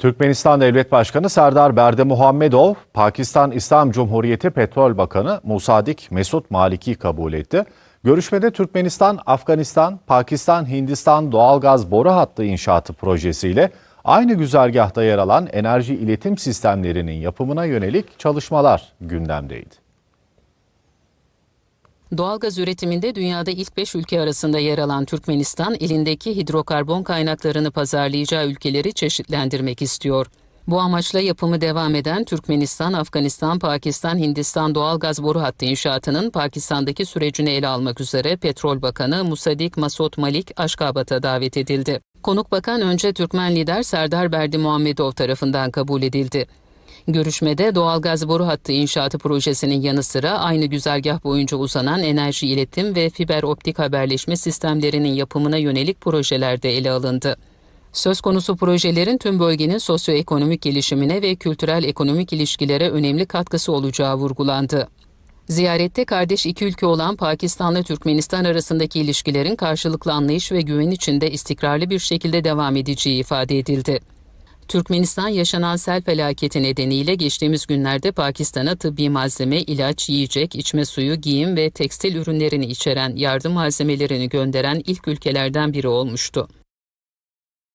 Türkmenistan Devlet Başkanı Serdar Berdimuhamedov, Pakistan İslam Cumhuriyeti Petrol Bakanı Musadik Mesut Malik'i kabul etti. Görüşmede Türkmenistan, Afganistan, Pakistan, Hindistan doğalgaz boru hattı inşaatı projesiyle aynı güzergahta yer alan enerji iletim sistemlerinin yapımına yönelik çalışmalar gündemdeydi. Doğalgaz üretiminde dünyada ilk 5 ülke arasında yer alan Türkmenistan, elindeki hidrokarbon kaynaklarını pazarlayacağı ülkeleri çeşitlendirmek istiyor. Bu amaçla yapımı devam eden Türkmenistan, Afganistan, Pakistan, Hindistan doğalgaz boru hattı inşaatının Pakistan'daki sürecini ele almak üzere Petrol Bakanı Musadik Masot Malik Aşkabat'a davet edildi. Konuk bakan önce Türkmen lider Serdar Berdi Muhammedov tarafından kabul edildi. Görüşmede doğalgaz boru hattı inşaatı projesinin yanı sıra aynı güzergah boyunca uzanan enerji iletim ve fiber optik haberleşme sistemlerinin yapımına yönelik projeler de ele alındı. Söz konusu projelerin tüm bölgenin sosyoekonomik gelişimine ve kültürel ekonomik ilişkilere önemli katkısı olacağı vurgulandı. Ziyarette kardeş iki ülke olan Pakistan'la Türkmenistan arasındaki ilişkilerin karşılıklı anlayış ve güven içinde istikrarlı bir şekilde devam edeceği ifade edildi. Türkmenistan yaşanan sel felaketi nedeniyle geçtiğimiz günlerde Pakistan'a tıbbi malzeme, ilaç, yiyecek, içme suyu, giyim ve tekstil ürünlerini içeren yardım malzemelerini gönderen ilk ülkelerden biri olmuştu.